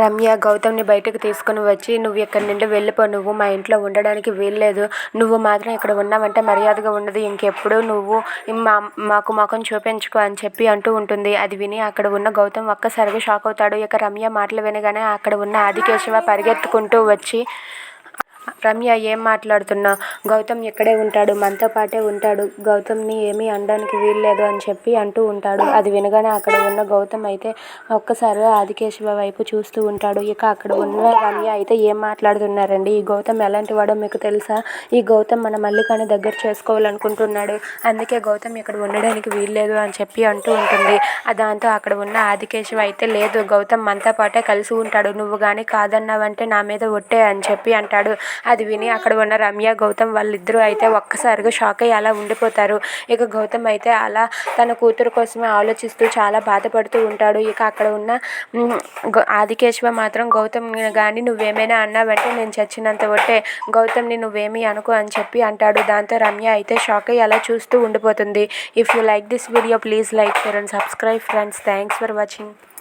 రమ్య గౌతమ్ని బయటకు తీసుకుని వచ్చి నువ్వు ఇక్కడి నుండి వెళ్ళిపో నువ్వు మా ఇంట్లో ఉండడానికి వీల్లేదు. నువ్వు మాత్రం ఇక్కడ ఉన్నావంటే మర్యాదగా ఉండదు. ఇంకెప్పుడు నువ్వు మా మాకు ముఖం చూపించుకో అని చెప్పి అంటూ ఉంటుంది. అది విని అక్కడ ఉన్న గౌతమ్ ఒక్కసారిగా షాక్ అవుతాడు. ఇక రమ్య మాటలు వినగానే అక్కడ ఉన్న ఆదికేశవ పరిగెత్తుకుంటూ వచ్చి రమ్య ఏం మాట్లాడుతున్నావు గౌతమ్ ఇక్కడే ఉంటాడు? మనతో పాటే ఉంటాడు. గౌతమ్ని ఏమీ అనడానికి వీల్లేదు అని చెప్పి అంటూ ఉంటాడు. అది వినగానే అక్కడ ఉన్న గౌతమ్ అయితే ఒక్కసారిగా ఆదికేశవ వైపు చూస్తూ ఉంటాడు. ఇక అక్కడ ఉన్న రమ్య అయితే ఏం మాట్లాడుతున్నారండి? ఈ గౌతమ్ ఎలాంటి వాడో మీకు తెలుసా? ఈ గౌతమ్ మన మల్లికాని దగ్గర చేసుకోవాలనుకుంటున్నాడు. అందుకే గౌతమ్ ఇక్కడ ఉండడానికి వీల్లేదు అని చెప్పి అంటూ ఉంటుంది. దాంతో అక్కడ ఉన్న ఆదికేశవ అయితే లేదు గౌతమ్ మనతో పాటే కలిసి ఉంటాడు. నువ్వు కానీ కాదన్నావంటే నా మీద ఒట్టే అని చెప్పి అంటాడు. అది విని అక్కడ ఉన్న రమ్య గౌతమ్ వాళ్ళిద్దరూ అయితే ఒక్కసారిగా షాక్ అయ్యి అలా ఉండిపోతారు. ఇక గౌతమ్ అయితే అలా తన కూతురు కోసమే ఆలోచిస్తూ చాలా బాధపడుతూ ఉంటాడు. ఇక అక్కడ ఉన్న ఆదికేశవ మాత్రం గౌతమ్ కానీ నువ్వేమైనా అన్నావంటే నేను చచ్చినంత ఒట్టే గౌతమ్ని నువ్వేమీ అనుకో అని చెప్పి అంటాడు. దాంతో రమ్య అయితే షాక్ అయ్యి అలా చూస్తూ ఉండిపోతుంది. If you like this video please like share and subscribe friends thanks for watching